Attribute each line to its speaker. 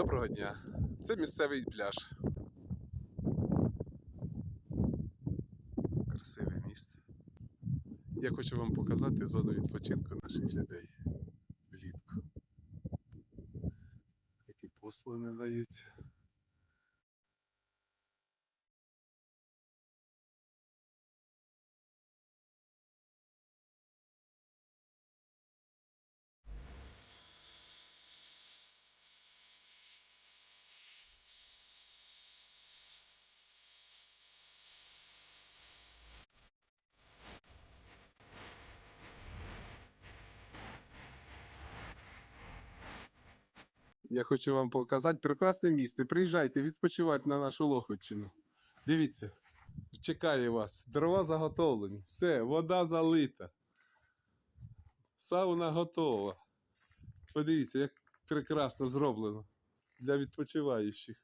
Speaker 1: Доброго дня. Це місцевий пляж. Красиве місце. Я хочу вам показати зону відпочинку наших людей влітку. Які послуги надаються. Я хочу вам показати прекрасне місце. Приїжджайте відпочивати на нашу Лохотчину. Дивіться, чекає вас. Дрова заготовлені. Все, вода залита. Сауна готова. Подивіться, як прекрасно зроблено для відпочиваючих.